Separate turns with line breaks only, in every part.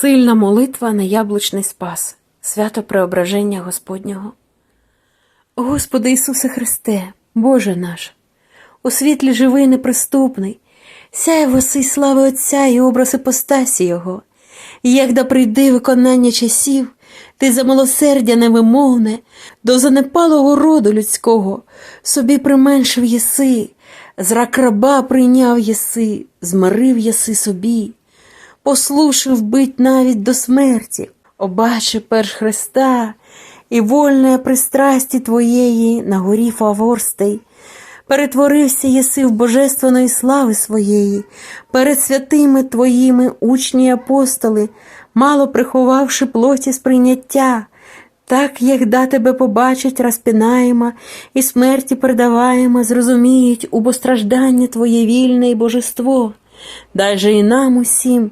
Сильна молитва на яблучний спас, свято преображення Господнього. Господи Ісусе Христе, Боже наш, у світлі живий неприступний, сяє воси слави Отця і образ іпостасі Його, і як да прийди виконання часів, ти за милосердя невимовне, до занепалого роду людського, собі применшив єси, зрак раба прийняв єси, змарив єси собі послушав бить навіть до смерті, обаче перш Христа і вольне пристрасті Твоєї на горі Фаворстей, перетворився єси в божественної слави своєї, перед святими Твоїми учні апостоли, мало приховавши плоті сприйняття, так, як да тебе побачить, розпинаємо і смерті передаваємо, зрозуміють убостраждання Твоє вільне і божество. Дай же і нам усім,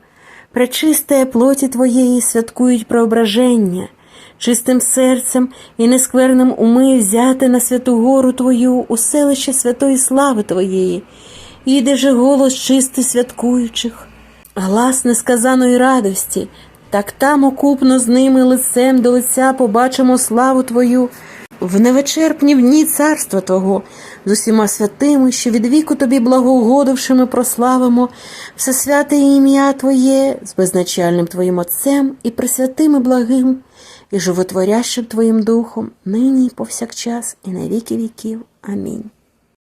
пречистає плоті Твоєї святкують преображення, чистим серцем і нескверним уми взяти на святу гору Твою у селище святої слави Твоєї, іде же голос чистий святкуючих, глас несказаної радості, так там окупно з ними лицем до лиця побачимо славу Твою в невичерпні дні царства Твого, з усіма святими, що від віку Тобі благоугодившими прославимо всесвяте ім'я Твоє з безначальним Твоїм Отцем і пресвятим і благим, і животворящим Твоїм Духом, нині і повсякчас, і на віки віків. Амінь.